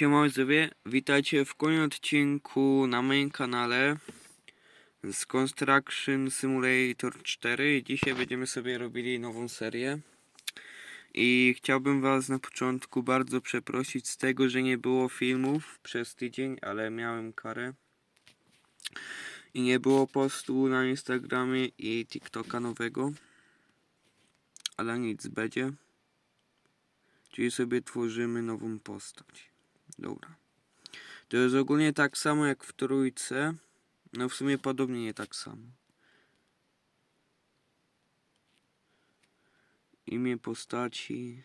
Siema widzowie, witajcie w kolejnym odcinku na moim kanale z Construction Simulator 4 dzisiaj będziemy sobie robili nową serię. I chciałbym was na początku bardzo przeprosić z tego, że nie było filmów przez tydzień, ale miałem karę. I nie było postu na Instagramie i TikToka nowego. Ale nic będzie. Czyli sobie tworzymy nową postać Dobra. To jest ogólnie tak samo jak w trójce. No w sumie podobnie nie tak samo. Imię postaci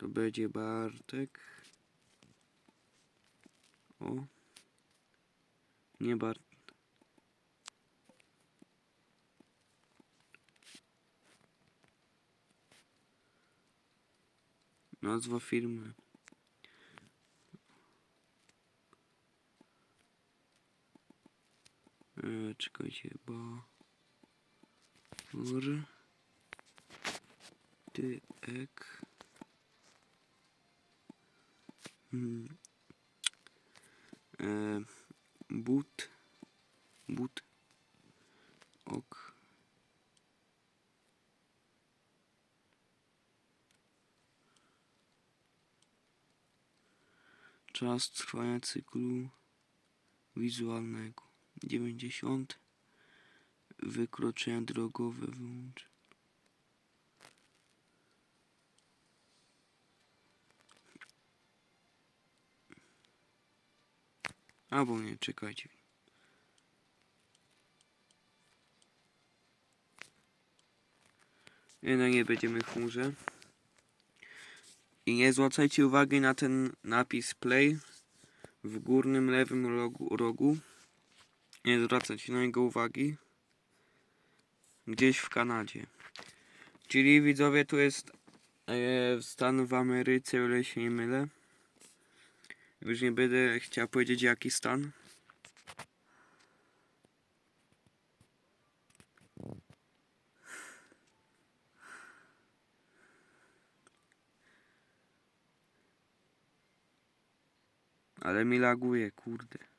to będzie Bartek. O. Nie Bart. Nazwa firmy. E, czekajcie, bo... R... Ty... Ek... Hmm. E, but... But... Ok... Czas trwania cyklu wizualnego. 90 wykroczenia drogowe wyłącz. Albo nie, czekajcie. Jednak nie będziemy chmurze. I nie zwracajcie uwagi na ten napis play w górnym lewym rogu. rogu nie zwracać na niego uwagi. Gdzieś w Kanadzie. Czyli widzowie, tu jest e, stan w Ameryce, o ile się nie mylę. Już nie będę chciał powiedzieć jaki stan. Ale mi laguje, kurde.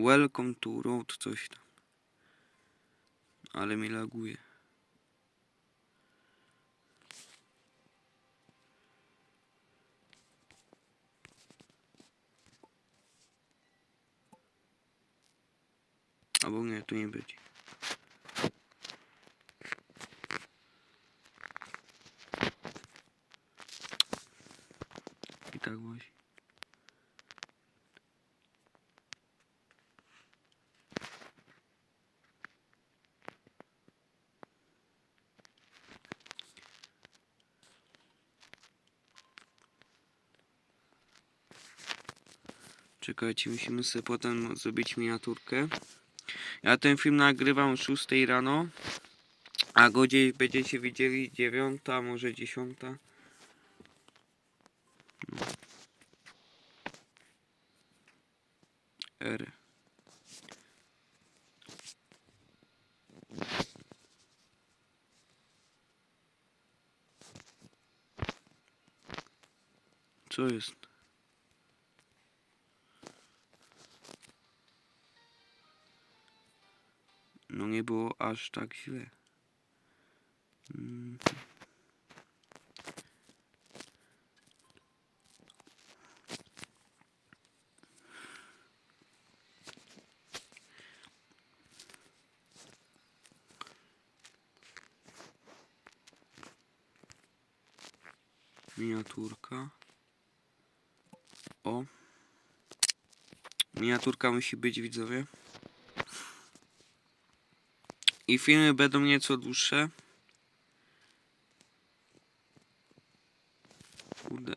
Welcome to road coś tam. Ale mi laguje. Albo nie, tu nie będzie. I tak właśnie. Czekajcie, musimy sobie potem zrobić miniaturkę. Ja ten film nagrywam o 6 rano, a godzin będziecie widzieli 9, może 10. R. Co jest? Nie było aż tak źle. Mm. Miniaturka. O. Miniaturka musi być, widzowie. I filmy będą nieco dłuższe. Kurde.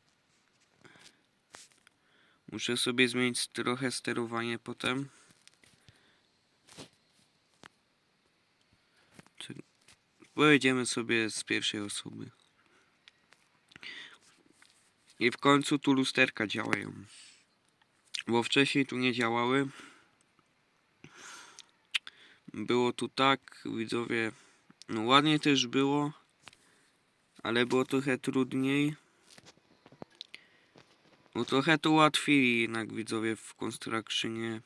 Muszę sobie zmienić trochę sterowanie potem. Pojedziemy sobie z pierwszej osoby. I w końcu tu lusterka działają. Bo wcześniej tu nie działały. Było tu tak, widzowie, no ładnie też było, ale było trochę trudniej. No trochę to ułatwili jednak widzowie w Constructionie.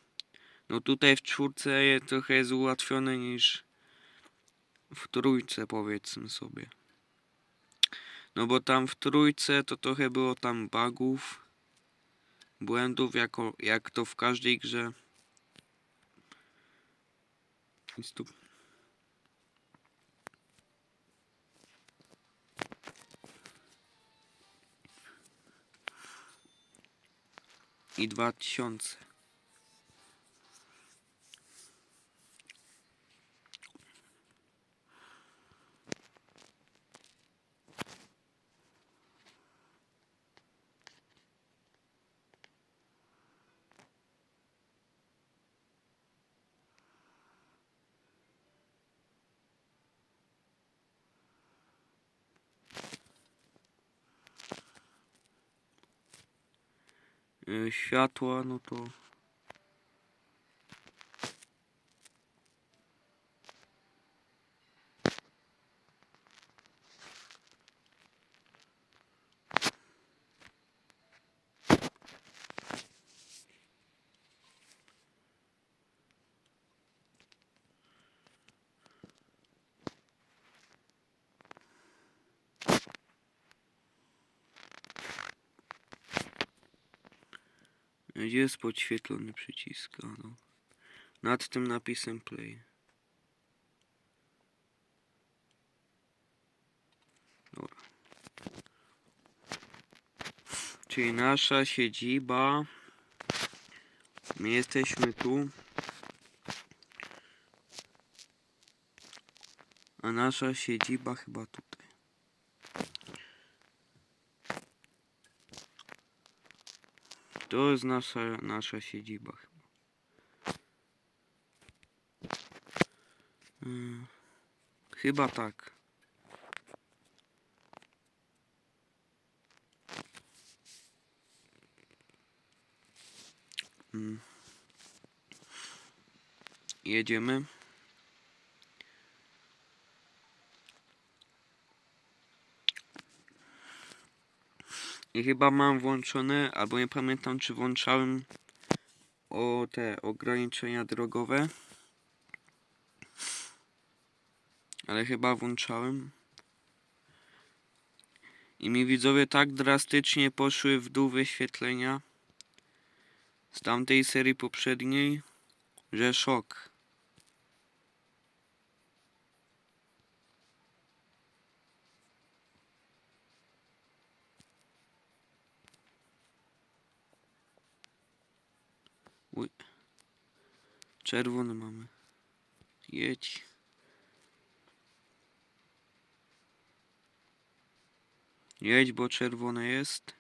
No tutaj w czwórce je, trochę jest ułatwione niż w trójce powiedzmy sobie. No bo tam w trójce to trochę było tam bugów, błędów jako, jak to w każdej grze. Jest tu i dwa Światła, no to Gdzie jest podświetlony przycisk? No. Nad tym napisem play. Dobra. Czyli nasza siedziba. My jesteśmy tu. A nasza siedziba chyba tutaj. To jest nasza, nasza siedziba chyba. Mm, Chyba tak. Mm. Jedziemy. I chyba mam włączone, albo nie pamiętam czy włączałem o te ograniczenia drogowe. Ale chyba włączałem. I mi widzowie tak drastycznie poszły w dół wyświetlenia z tamtej serii poprzedniej, że szok. Uj. Czerwony mamy. Jedź. Jedź, bo czerwone jest.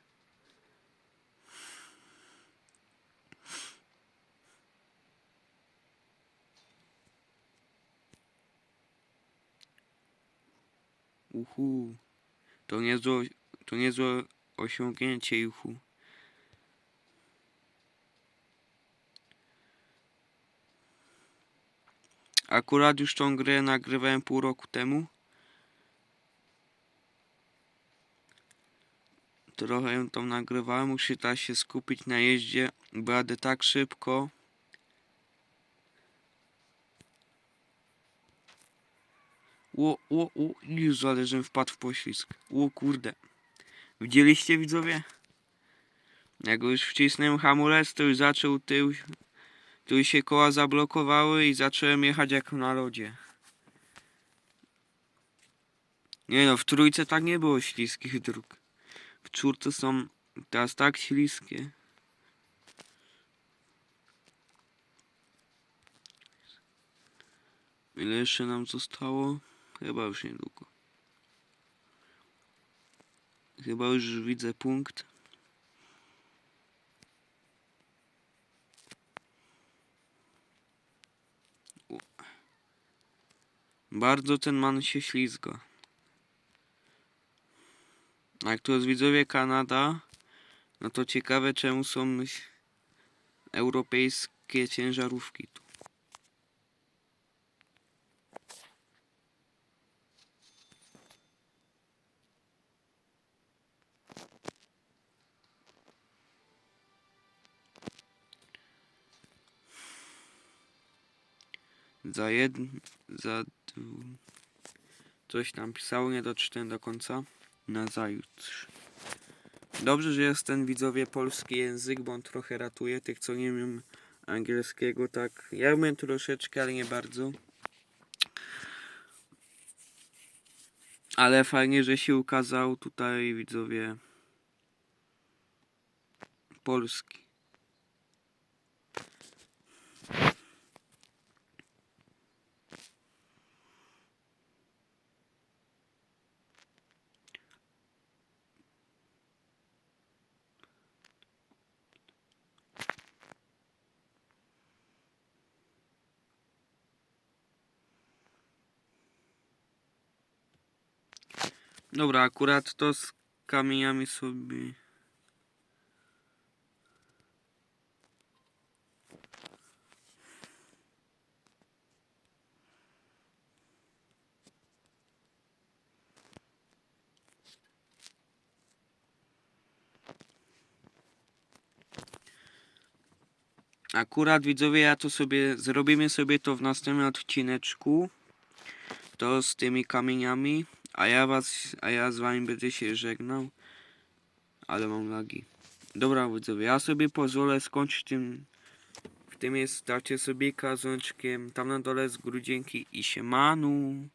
Uhu. To niezłe, to niezłe osiągnięcie, juhu. Akurat już tą grę nagrywałem pół roku temu. Trochę ją tam nagrywałem, muszę teraz się skupić na jeździe, bo jadę tak szybko. Ło, ło, ło, Jezu, ale żem wpadł w poślizg. Ło, kurde. Widzieliście widzowie? Jak już wcisnąłem hamulec, to już zaczął tył, tu się koła zablokowały i zacząłem jechać jak na lodzie. Nie no, w trójce tak nie było śliskich dróg. W czwórce są teraz tak śliskie. Ile jeszcze nam zostało? Chyba już niedługo. Chyba już widzę punkt. Bardzo ten man się ślizga. A jak tu jest widzowie Kanada, no to ciekawe czemu są europejskie ciężarówki tu. Za jedn... za... dwu- Coś tam pisało, nie doczytałem do końca. Na zajutrz. Dobrze, że jest ten widzowie polski język, bo on trochę ratuje tych, co nie wiem angielskiego, tak. Ja umiem troszeczkę, ale nie bardzo. Ale fajnie, że się ukazał tutaj widzowie polski. Dobra, akurat to z kamieniami sobie. Akurat widzowie, ja to sobie zrobimy sobie to w następnym odcineczku. To z tymi kamieniami. A ja was, a ja z wami będę się żegnał. Ale mam lagi. Dobra widzowie, ja sobie pozwolę skończyć tym. W tym jest dacie sobie kazączkiem. Tam na dole z grudzienki i siemanu.